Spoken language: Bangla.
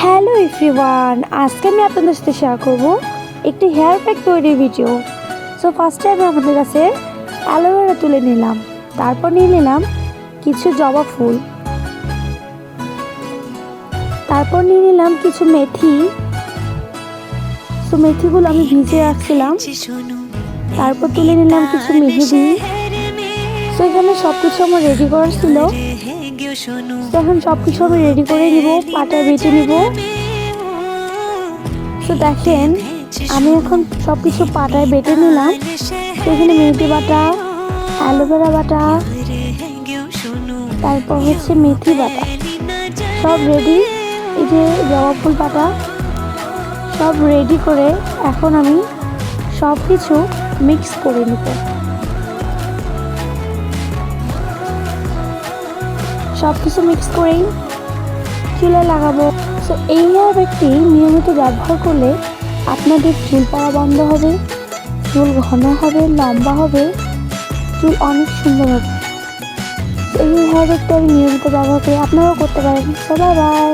হ্যালো এভরিওয়ান আজকে আমি আপনাদের সাথে শেয়ার করব একটি হেয়ার প্যাক তৈরির ভিডিও সো ফার্স্টে আমি আপনাদের কাছে অ্যালোভেরা তুলে নিলাম। তারপর নিয়ে নিলাম কিছু জবা ফুল। তারপর নিয়ে নিলাম কিছু মেথি। সো মেথিগুলো আমি ভিজে রাখছিলাম। তারপর তুলে নিলাম কিছু মেহেদি। সো এখানে সব কিছু আমার রেডি করা ছিল। তো এখন সব কিছু আমি রেডি করে নিব পাটায় বেটে নিব। তো দেখেন, আমি এখন সব কিছু পাটায় বেটে নিলাম। সেখানে মেথি বাটা, অ্যালোভেরা বাটা, তারপর হচ্ছে মেথি বাটা। সব রেডি এই যে জবা ফুল বাটা সব রেডি করে এখন আমি সব কিছু মিক্স করে নিব। সব কিছু মিক্স করেই চুলে লাগাবো। সো এই হেয়ার ব্যাগটি নিয়মিত ব্যবহার করলে আপনাদের চুল পড়া বন্ধ হবে, চুল ঘন হবে, লম্বা হবে, চুল অনেক সুন্দর হবে। এই হেয়ার ব্যাগটা আমি নিয়মিত ব্যবহার করি আপনারাও করতে পারেন। সবাই বাই